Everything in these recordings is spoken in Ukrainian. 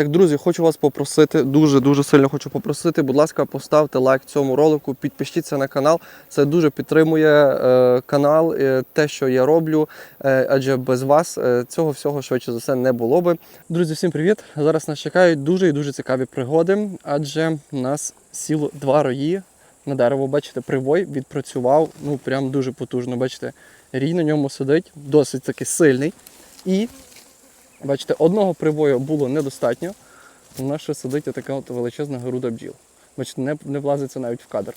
Так, друзі, хочу вас попросити, дуже-дуже сильно хочу попросити, будь ласка, поставте лайк цьому ролику, підпишіться на канал. Це дуже підтримує е, канал, е, те, що я роблю. Е, адже без вас е, цього всього швидше за все не було би. Друзі, всім привіт! Зараз нас чекають дуже і дуже цікаві пригоди, адже нас сіло два рої на дерево. Бачите, привой відпрацював ну прям дуже потужно. Бачите, рій на ньому сидить, досить таки сильний. І Бачите, одного привою було недостатньо. У нас ще сидить така от величезна груда бджіл. Бачите, не, не влазиться навіть в кадр.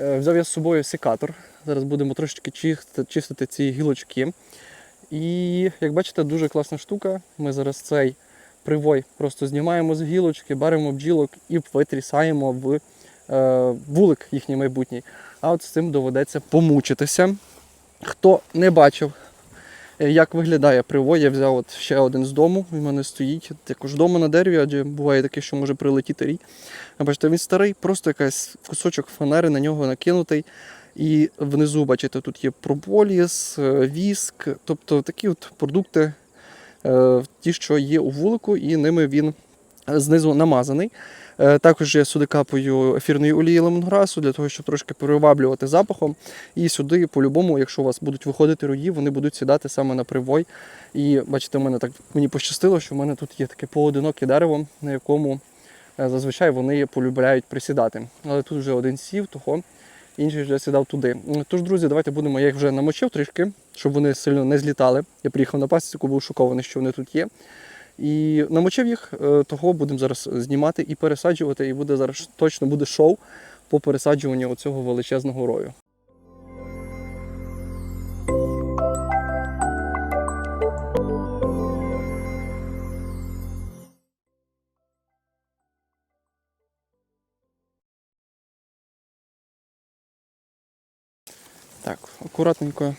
Е, взяв я з собою секатор. Зараз будемо трошечки чистити, чистити ці гілочки. І як бачите, дуже класна штука. Ми зараз цей привой просто знімаємо з гілочки, беремо бджілок і витрісаємо в е, вулик їхній майбутній. А от з цим доведеться помучитися. Хто не бачив Як виглядає привой, я взяв от ще один з дому, він в мене стоїть також вдома на дереві, адже буває таке, що може прилетіти рій. Бачите, він старий, просто якийсь кусочок фанери на нього накинутий. І внизу, бачите, тут є прополіс, е, віск, тобто такі от продукти, е, ті, що є у вулику, і ними він знизу намазаний. Е, Також я сюди капаю ефірної олії лемонграсу для того, щоб трошки приваблювати запахом. І сюди, по-любому, якщо у вас будуть виходити рої, вони будуть сідати саме на привой. І бачите, в мене так мені пощастило, що в мене тут є таке поодиноке дерево, на якому е, зазвичай вони полюбляють присідати. Але тут вже один сів, того інший вже сідав туди. Тож, друзі, давайте будемо. Я їх вже намочив трішки, щоб вони сильно не злітали. Я приїхав на пасіку, був шокований, що вони тут є. І намочив їх, е, того будемо зараз знімати і пересаджувати. І буде зараз точно буде шоу по пересаджуванню цього величезного рою. Так, акуратненько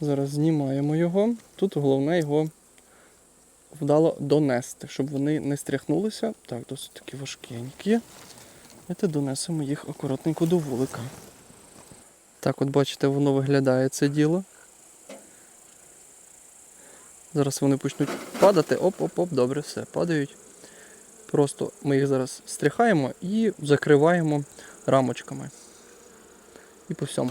зараз знімаємо його. Тут головне його вдало донести, щоб вони не стряхнулися. Так, досить такі важкенькі. Давайте донесемо їх акуратненько до вулика. Так, от бачите, воно виглядає це діло. Зараз вони почнуть падати. Оп-оп-оп, добре, все, падають. Просто ми їх зараз стряхаємо і закриваємо рамочками. І по всьому.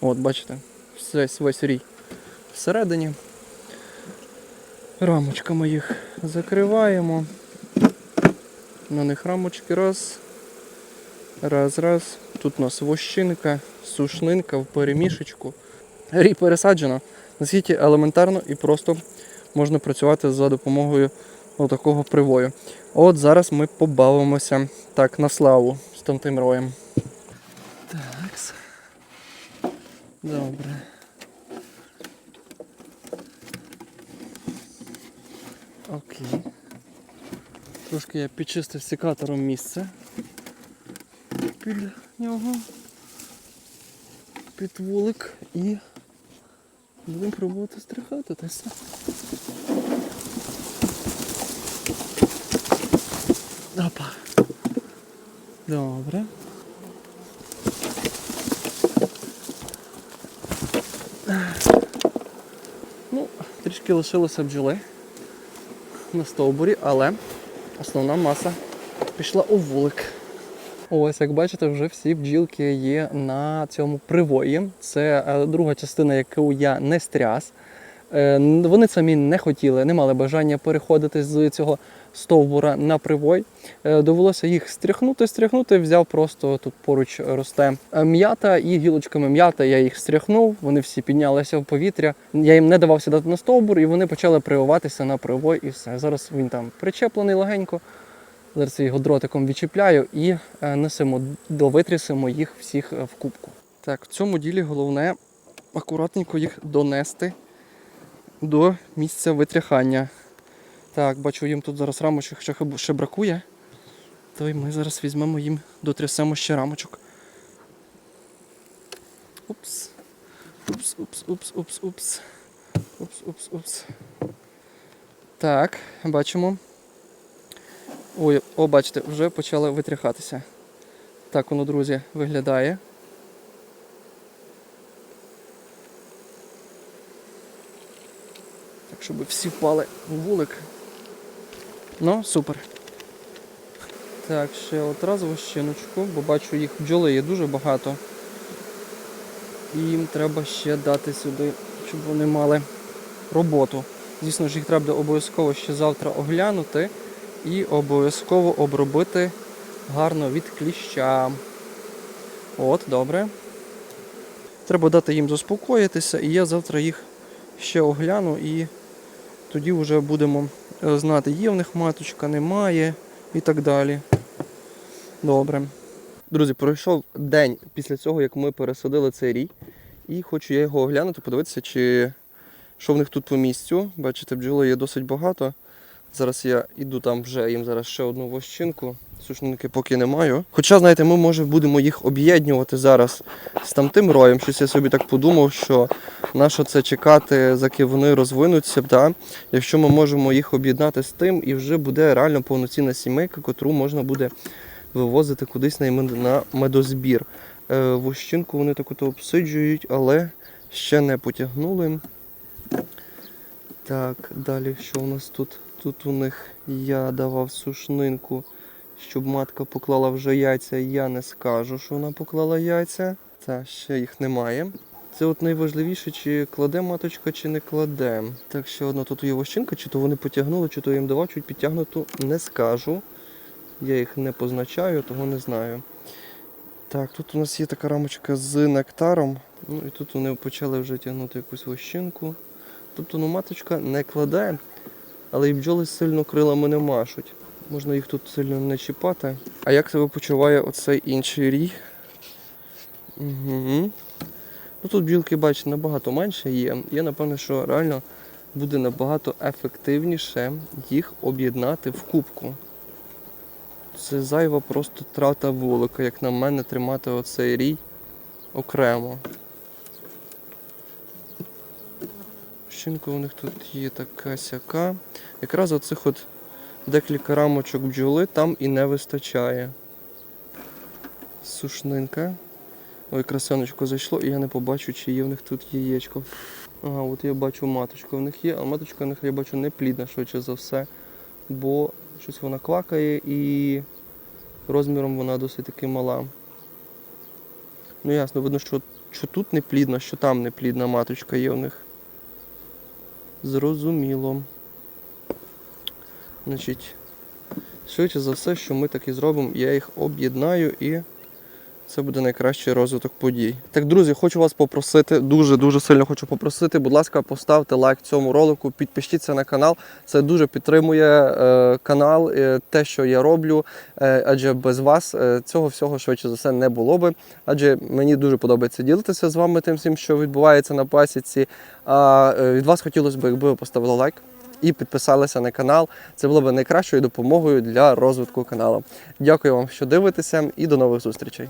От, бачите, весь, весь рій всередині. Рамочками їх закриваємо. На них рамочки раз. Раз, раз. Тут у нас вощинка, сушнинка в перемішечку. Рій пересаджено. Наскільки елементарно і просто можна працювати за допомогою отакого привою. От зараз ми побавимося так на славу з тим роєм. Так. Добре. Окей. Трошки я підчистив секатором місце під нього. Під вулик і будемо пробувати стрихати та все. Опа. Добре. Ну, трішки лишилося бджоли на стовбурі, але основна маса пішла у вулик. Ось, як бачите, вже всі бджілки є на цьому привої. Це е, друга частина, яку я не стряс. Е, Вони самі не хотіли, не мали бажання переходити з цього стовбура на привой. Е, Довелося їх стряхнути, стряхнути. Взяв просто тут поруч росте е, м'ята, і гілочками м'ята я їх стряхнув. Вони всі піднялися в повітря. Я їм не давав сідати на стовбур, і вони почали прививатися на привой, і все. Зараз він там причеплений легенько. Зараз я його дротиком відчіпляю і е, несемо, довитрісимо їх всіх в кубку. Так, в цьому ділі головне акуратненько їх донести до місця витряхання. Так, бачу, їм тут зараз рамочок ще, ще бракує. То й ми зараз візьмемо їм, дотрясемо ще рамочок. Упс. Упс, упс, упс, упс, упс. Упс, упс, упс. Так, бачимо. Ой, о, бачите, вже почали витряхатися. Так воно, друзі, виглядає. Так, щоб всі впали в вулик. Ну, супер. Так, ще одразу вощиночку, бо бачу їх бджоли є дуже багато. І їм треба ще дати сюди, щоб вони мали роботу. Звісно ж, їх треба обов'язково ще завтра оглянути і обов'язково обробити гарно від кліща. От, добре. Треба дати їм заспокоїтися, і я завтра їх ще огляну і тоді вже будемо е, знати, є в них маточка, немає і так далі. Добре. Друзі, пройшов день після цього, як ми пересадили цей рій. І хочу я його оглянути, подивитися, чи що в них тут по місцю. Бачите, бджоли є досить багато. Зараз я йду там вже їм зараз ще одну вощинку. Сушники поки не маю. Хоча, знаєте, ми може будемо їх об'єднувати зараз з тамтим роєм. Щось я собі так подумав, що нащо це чекати, заки вони розвинуться, да? якщо ми можемо їх об'єднати з тим, і вже буде реально повноцінна сімейка, котру можна буде вивозити кудись на медозбір. Е, Вощинку вони так от обсиджують, але ще не потягнули. Так, далі що у нас тут? Тут у них я давав сушнинку, щоб матка поклала вже яйця. Я не скажу, що вона поклала яйця. Та ще їх немає. Це от найважливіше, чи кладе маточка, чи не кладе. Так, ще одна тут є вощинка, чи то вони потягнули, чи то я їм давав, чуть підтягнуту, не скажу. Я їх не позначаю, того не знаю. Так, тут у нас є така рамочка з нектаром. Ну і тут вони почали вже тягнути якусь вощинку. Тобто ну, маточка не кладе, але і бджоли сильно крилами не машуть. Можна їх тут сильно не чіпати. А як себе почуває оцей інший рій? Угу. Ну тут бджілки, бачите, набагато менше є. Я напевно, що реально буде набагато ефективніше їх об'єднати в кубку. Це зайва просто трата вулика, як на мене, тримати оцей рій окремо. Щінка у них тут є така сяка. Якраз оцих от декілька рамочок бджоли там і не вистачає. Сушнинка. Ой, красонечко зайшло, і я не побачу, чи є в них тут яєчко. Ага, от я бачу маточка в них є, а маточка в них я бачу не плідна, швидше за все. Бо щось вона квакає і розміром вона досить таки мала. Ну ясно, видно, що, що тут не плідна, що там не плідна маточка є в них. Зрозуміло. Значить, швидше за все, що ми так і зробимо, я їх об'єднаю і це буде найкращий розвиток подій. Так, друзі, хочу вас попросити, дуже-дуже сильно хочу попросити, будь ласка, поставте лайк цьому ролику, підпишіться на канал. Це дуже підтримує е, канал, е, те, що я роблю. Е, адже без вас е, цього всього швидше за все не було би. Адже мені дуже подобається ділитися з вами тим всім, що відбувається на пасіці. А е, від вас хотілося б, якби ви поставили лайк. І підписалися на канал. Це було б найкращою допомогою для розвитку каналу. Дякую вам, що дивитеся, і до нових зустрічей.